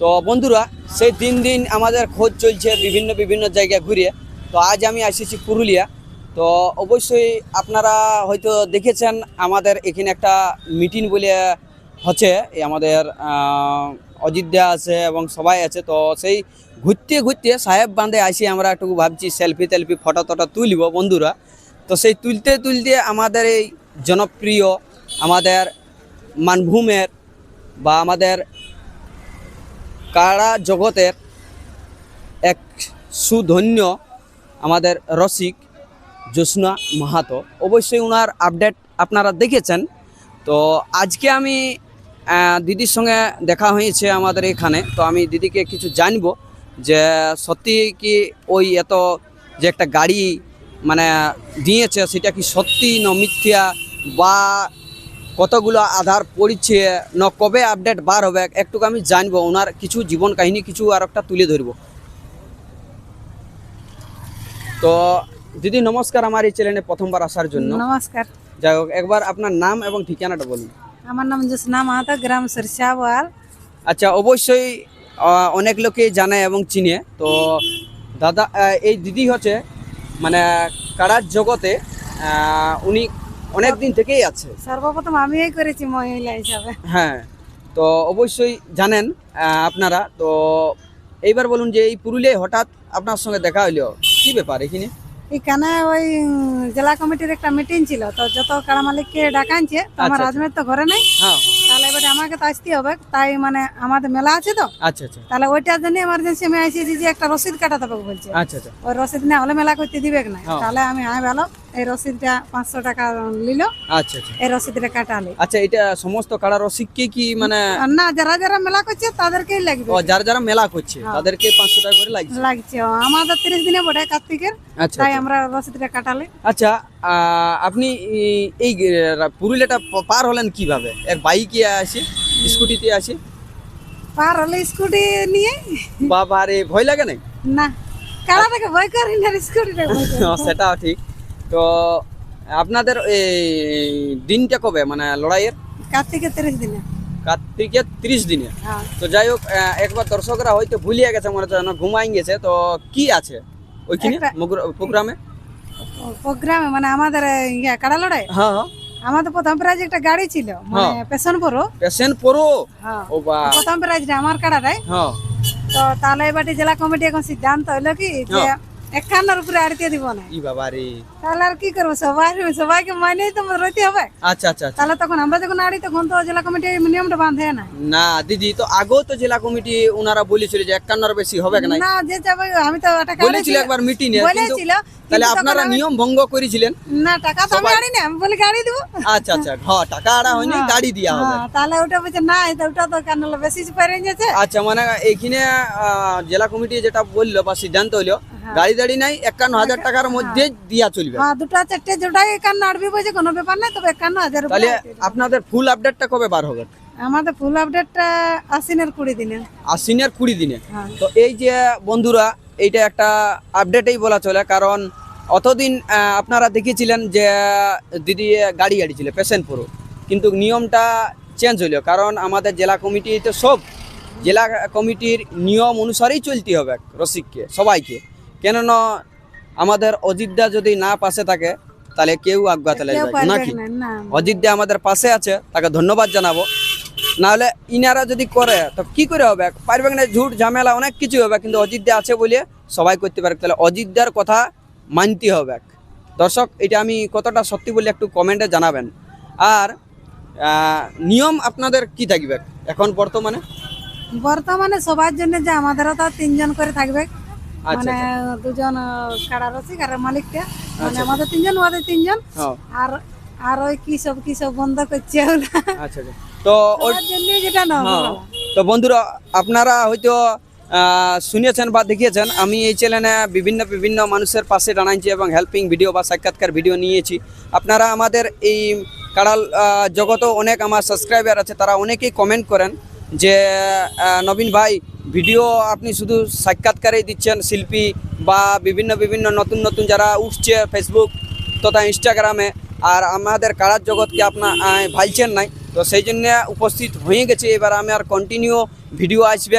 তো বন্ধুরা, সেই দিন দিন আমাদের খোঁজ চলছে বিভিন্ন বিভিন্ন জায়গায় ঘুরে তো আজ আমি এসেছি পুরুলিয়া। তো অবশ্যই আপনারা হয়তো দেখেছেন আমাদের এখানে একটা মিটিং বলে হচ্ছে আমাদের অযোধ্যা আছে এবং সবাই আছে। তো সেই ঘুরতে ঘুরতে সাহেব বাঁধে আসি আমরা একটু ভাবছি সেলফি টেলফি ফটো টটো তুলব বন্ধুরা। তো সেই তুলতে তুলতে আমাদের এই জনপ্রিয়, আমাদের মানভূমের বা আমাদের কারা জগতের এক সুধন্য আমাদের রসিক জ্যোৎস্না মাহাতো। অবশ্যই ওনার আপডেট আপনারা দেখেছেন। তো আজকে আমি দিদির সঙ্গে দেখা হয়েছে আমাদের এখানে। তো আমি দিদিকে কিছু জানব যে সত্যি কি ওই এত যে একটা গাড়ি মানে দিয়েছে, সেটা কি সত্যি না মিথ্যা বা কতগুলো আধার পড়ছে না কবে আপডেট বার হবে একটু আমি জানব। ওনার কিছু জীবন কাহিনী কিছু আর একটা তুলে ধরবো। তো দিদি নমস্কার আমার এই চ্যানেলে প্রথমবার আসার জন্য। নমস্কার। যাই হোক একবার আপনার নাম এবং ঠিকানাটা বলুন। আমার নাম জ্যোৎস্না মাহাতো গ্রাম সরষাওয়াল আচ্ছা অবশ্যই অনেক লোকেই জানে এবং চিনে। তো দাদা এই দিদি হচ্ছে মানে কারার জগতে উনি অনেক দিন থেকেই আছে। সর্বপ্রথম আমিই করেছি মহিলা হিসাবে। হ্যাঁ তো অবশ্যই জানেন আহ, আপনারা তো এইবার বলুন যে এই পুরুলিয়ায় হঠাৎ আপনার সঙ্গে দেখা হইল কি ব্যাপার এখানে? এখানে ওই জেলা কমিটির একটা মিটিং ছিল তো যত কারা মালিককে ডাকানছে তো আমার রাজমের তো ঘরে নাই। হ্যাঁ হ্যাঁ। তাহলে এবারে আমাকে তো আসতে হবে। তাই মানে আমাদের মেলা আছে তো। আচ্ছা আচ্ছা। তাহলে ওইটার জন্য এমার্জেন্সি আমি আইসি যে একটা রসিদ কাটাতে হবে বলছে। আচ্ছা আচ্ছা। ওই রসিদ না হলে মেলা করতে দিবে না। হ্যাঁ। তাহলে আমি হ্যাঁ ভালো এই রসিদটা পাঁচশো টাকা নিল। আচ্ছা আচ্ছা। এই রসিদটা কাটালে। আচ্ছা এটা সমস্ত কারা রসিককে কি মানে না যারা যারা মেলা করছে তাদেরকেই লাগবে। ও যারা যারা মেলা করছে তাদেরকে পাঁচশো টাকা করে লাগছে? লাগছে আমাদের তিরিশ দিনে বটে কার্তিকের। আচ্ছা তাই আচ্ছা। আমরা রসিদটা কাটালে। আচ্ছা আহ, আপনি এই- এই পুরুলিয়াটা পার হলেন কীভাবে? এক বাইকে আসে? স্কুটিতে আসে পার হলে স্কুটি নিয়ে? বাবা রে ভয় লাগে না না কারাটাকে ভয় করি না স্কুটিটা সেটাও ঠিক। তো আপনাদের এই দিনটা কবে? মানে লড়াইয়ের? কার্তিকের তিরিশ দিনে। কার্তিকের ত্রিশ দিনে। হ্যাঁ। তো যাই হোক একবার দর্শকরা হয়তো ভুলিয়ে গেছে মনে হচ্ছে ঘুমাই গেছে। তো কি আছে ওইখানে? প্রোগ্রামে? প্রোগ্রামে মানে আমাদের ইয়ে কাড়া লড়াই? হ্যাঁ হ্যাঁ। আমাদের প্রথম প্রাইজ একটা গাড়ি ছিল মানে পেশন পরো। পেশন পরো? হ্যাঁ। ও বা। প্রথম প্রাইজটা আমার কাড়াটাই হ্যাঁ। তো তাহলে এবারে জেলা কমিটি এখন সিদ্ধান্ত হলো কি যে একান্নর উপরে আড়িতে দিব না। ই বাবা রে তাহলে আর কি করব? সবাই সবাইকে মানেই তো রইতে হবে। আচ্ছা আচ্ছা আচ্ছা। তাহলে তখন আমরা যখন আড়ি তখন তো জেলা কমিটি নিয়মটা বাঁধে না। না দিদি তো আগেও তো জেলা কমিটি ওনারা বলেছিল যে একান্নর বেশি হবে না না যে যাবে আমি তো টাকা বলেছিল একবার মিটিং এ বলেছিল তাহলে আপনারা নিয়ম ভঙ্গ করেছিলেন। না টাকা তো আমি আড়ি না আমি বলি গাড়ি দিব। আচ্ছা আচ্ছা হ্যাঁ টাকা আড়া হয়নি গাড়ি দিয়া হবে। হ্যাঁ, তাহলে ওটা বলছে না ওটা তো কেন বেশি পেরে আচ্ছা মানে এইখানে জেলা কমিটি যেটা বলল বা সিদ্ধান্ত হইল গাড়ি দাড়ি নাই একান্ন হাজার টাকার মধ্যে দিয়া চলবে। হ্যাঁ দুটা চারটে যেটাই একান্ন আড়বি বলছে কোনো ব্যাপার নাই তবে একান্ন হাজার তাহলে আপনাদের ফুল আপডেটটা কবে বার হবে? আমাদের ফুল আপডেটটা আশ্বিনের কুড়ি দিনে। আশ্বিনের কুড়ি দিনে। হ্যাঁ। তো এই যে বন্ধুরা এইটা একটা আপডেটেই বলা চলে কারণ অতদিন আপনারা দেখেছিলেন যে দিদি গাড়ি গাড়ি ছিল পেশেন্ট পুরো কিন্তু নিয়মটা চেঞ্জ হইল কারণ আমাদের জেলা কমিটি তো সব জেলা কমিটির নিয়ম অনুসারেই চলতে হবে রসিককে সবাইকে। কেননা আমাদের অযোধ্যা যদি না পাশে থাকে তাহলে কেউ কেউ লাগবে নাকি? অযোধ্যা আমাদের পাশে আছে তাকে ধন্যবাদ জানাব। নাহলে ইনারা যদি করে তো কি করে হবে? পারবে না ঝুট ঝামেলা অনেক কিছু হবে কিন্তু অযোধ্যা আছে বলে সবাই করতে পারে তাহলে অযোধ্যার কথা মানতে হবে। দর্শক এটা আমি কতটা সত্যি বলে একটু কমেন্টে জানাবেন। আর নিয়ম আপনাদের কি থাকবে এখন বর্তমানে? বর্তমানে সবার জন্য যে আমাদেরও তো তিনজন করে থাকবে। মানে দুজন কাড়া রসিক আর মালিকটা। মানে আমাদের তিনজন ওদের তিনজন। হ্যাঁ। আর আর ওই কি সব কি সব বন্ধ করছে আচ্ছা আচ্ছা। তো ওই জন্য যেটা না হ্যাঁ। তো বন্ধুরা আপনারা হয়তো আহ, শুনেছেন বা দেখিয়েছেন আমি এই চ্যানেলে বিভিন্ন বিভিন্ন মানুষের পাশে দাঁড়াইছি এবং হেল্পিং ভিডিও বা সাক্ষাৎকার ভিডিও নিয়েছি। আপনারা আমাদের এই কাড়াল জগতেও অনেক আমার সাবস্ক্রাইবার আছে তারা অনেকেই কমেন্ট করেন। যে নবীন ভাই ভিডিও আপনি শুধু সাক্ষাৎকারেই দিচ্ছেন শিল্পী বা বিভিন্ন বিভিন্ন নতুন নতুন যারা উঠছে ফেসবুক তথা ইনস্টাগ্রামে আর আমাদের কারার জগৎকে আপনার আহ, ভালছেন নাই তো সেই জন্য উপস্থিত হয়ে গেছে। এবার আমি আর কন্টিনিউ ভিডিও আসবে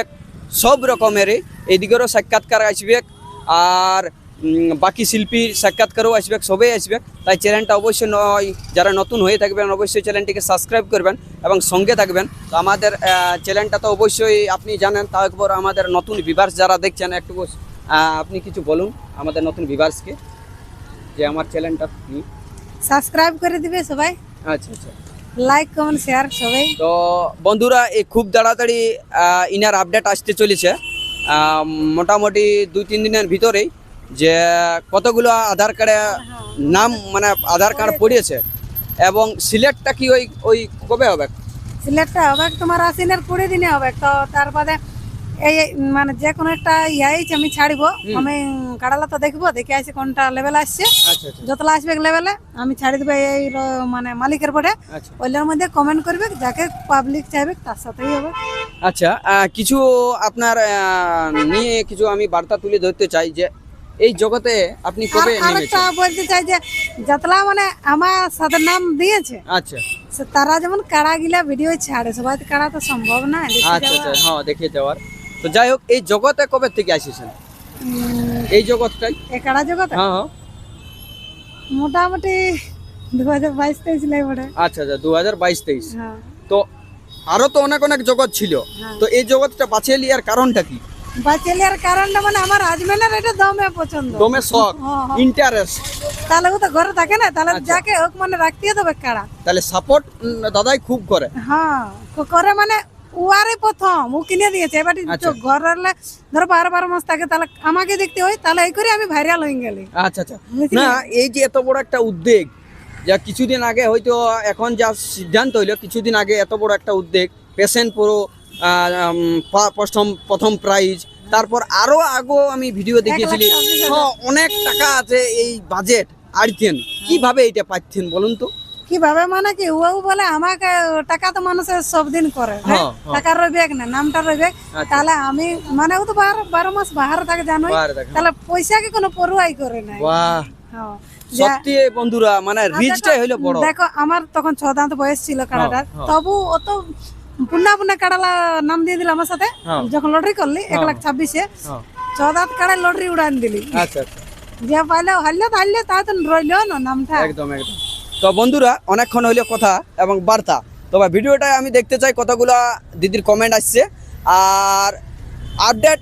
সব রকমেরই। এইদিকেরও সাক্ষাৎকার আসবে আর বাকি শিল্পীর সাক্ষাৎকারও আসবে সবাই আসবে তাই চ্যানেলটা অবশ্যই নয় যারা নতুন হয়ে থাকবেন অবশ্যই চ্যানেলটিকে সাবস্ক্রাইব করবেন এবং সঙ্গে থাকবেন। তো আমাদের চ্যানেলটা তো অবশ্যই আপনি জানেন একবার আমাদের নতুন ভিভার্স যারা দেখছেন একটু আপনি কিছু বলুন আমাদের নতুন ভিভার্সকে যে আমার চ্যানেলটা কি? সাবস্ক্রাইব করে দিবে সবাই। আচ্ছা আচ্ছা। লাইক কমেন্ট শেয়ার সবাই। তো বন্ধুরা এই খুব তাড়াতাড়ি ইনার আপডেট আসতে চলেছে। মোটামুটি দুই তিন দিনের ভিতরেই যে কতগুলো আধার কার্ডে নাম মানে আধার কার্ড পড়িয়েছে এবং সিলেক্টটা কি ওই ওই কবে হবে? সিলেক্টটা হবে তোমার আশ্বিনের কুড়ি দিনে হবে। তো তারপরে এই মানে যে কোনো একটা ইয়াইছে আমি ছাড়িব। আমি কাড়ালা তো দেখব দেখে আসি কোনটা লেভেল আসছে। আচ্ছা আচ্ছা। যতলা আসবে লেভেলে আমি ছাড়ি দেবো এই মানে মালিকের পরে আচ্ছা। ওইটার মধ্যে কমেন্ট করবে যাকে পাবলিক চাইবে তার সাথেই হবে। আচ্ছা কিছু আপনার নিয়ে কিছু আমি বার্তা তুলে ধরতে চাই যে এই জগতে আপনি কবে নেমেছেন? বলতে চাই যে যতলা মানে আমার সাথে নাম দিয়েছে আচ্ছা। তারা যেমন কাড়া গিলা ভিডিও ছাড়ে সবাই কাড়া তো সম্ভব না আচ্ছা আচ্ছা হ্যাঁ দেখে যাওয়ার। তো যাই হোক এই জগতে কবে থেকে আসিছেন? এই জগৎটাই? এই কাড়া জগৎ হ্যাঁ হ্যাঁ। মোটামুটি দু হাজার বাইশ তেইশ লাগবে আচ্ছা আচ্ছা দু হাজার বাইশ তেইশ। হ্যাঁ। তো আরও তো অনেক অনেক জগৎ ছিল। হ্যাঁ। তো এই জগৎটা বাছিয়ে লিয়ার কারণটা কি? বাচ্চালিয়ার কারণটা মানে আমার এটা দমে পছন্দ। দমে শখ হ্যাঁ, হ্যাঁ। ইন্টারেস্ট তাহলে ও তো ঘরে থাকে না তাহলে আচ্ছা। যাকে হোক মানে রাখতে কাড়া। তাহলে সাপোর্ট দাদাই খুব করে। হ্যাঁ করে মানে উয়ারে প্রথম ও কিনে দিয়েছে। এবার আচ্ছা। ঘরের ধরো বারো বারো মাস থাকে তাহলে আমাকে দেখতে হয় তাহলে এই করে আমি ভাইরাল হয়ে গেলি। আচ্ছা আচ্ছা। না এই যে এত বড় একটা উদ্যোগ যা কিছুদিন আগে হয়তো এখন যা সিদ্ধান্ত হইল কিছুদিন আগে এত বড় একটা উদ্যোগ পেশেন্ট পুরো প্রথম প্রথম প্রাইজ তারপর আরও আগো আমি ভিডিও দেখিয়েছিলি। হ্যাঁ, অনেক টাকা আছে এই বাজেট আড়তেন। কীভাবে এটা পাচ্ছেন বলুন তো? কীভাবে মানে কি ও বলে আমাকে টাকা তো মানুষের সব দিন করে হ্যাঁ, হ্যাঁ। টাকা রইবে না নামটা রইবে তাহলে আমি মানে ও তো বারো বারো মাস বাহারে থাকে জানো তাহলে পয়সা পয়সাকে কোনো পড়ুয়াই করে। সত্যি বন্ধুরা মানে রিচটাই বড়। দেখো আমার তখন ছ দাঁত বয়স ছিল হ্যাঁ। তবু অত পুন্না পুন্না কাড়ালা নাম দিয়ে দিল আমার সাথে। হ্যাঁ। যখন লটারি করলি এক লাখ ছাব্বিশে। হ্যাঁ। দাঁত কাড়ায় লটারি উড়ান দিলি। আচ্ছা আচ্ছা। যে পাইলে হারলে তো হারলে তা তো রইল না নামটা। একদম একদম। তো বন্ধুরা অনেকক্ষণ হইল কথা এবং বার্তা। তবে ভিডিওটা আমি দেখতে চাই কতগুলো দিদির কমেন্ট আসছে। আর আপডেট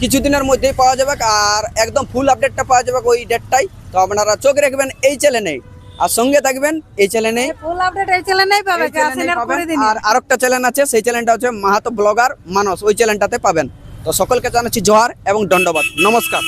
কিছুদিনের মধ্যেই পাওয়া যাবে আর একদম ফুল আপডেটটা পাওয়া যাবে ওই ডেটটাই তো আপনারা চোখ রাখবেন এই চ্যানেলে আর সঙ্গে থাকবেন এই চ্যানেলে ফুল আপডেট এই চ্যানেল পাবেন। আর আরেকটা চ্যানেল আছে সেই চ্যানেলটা হচ্ছে মাহাতো ব্লগার মানস ওই চ্যানেলটাতে পাবেন। তো সকলকে জানাচ্ছি জোহার এবং দণ্ডবাদ। নমস্কার।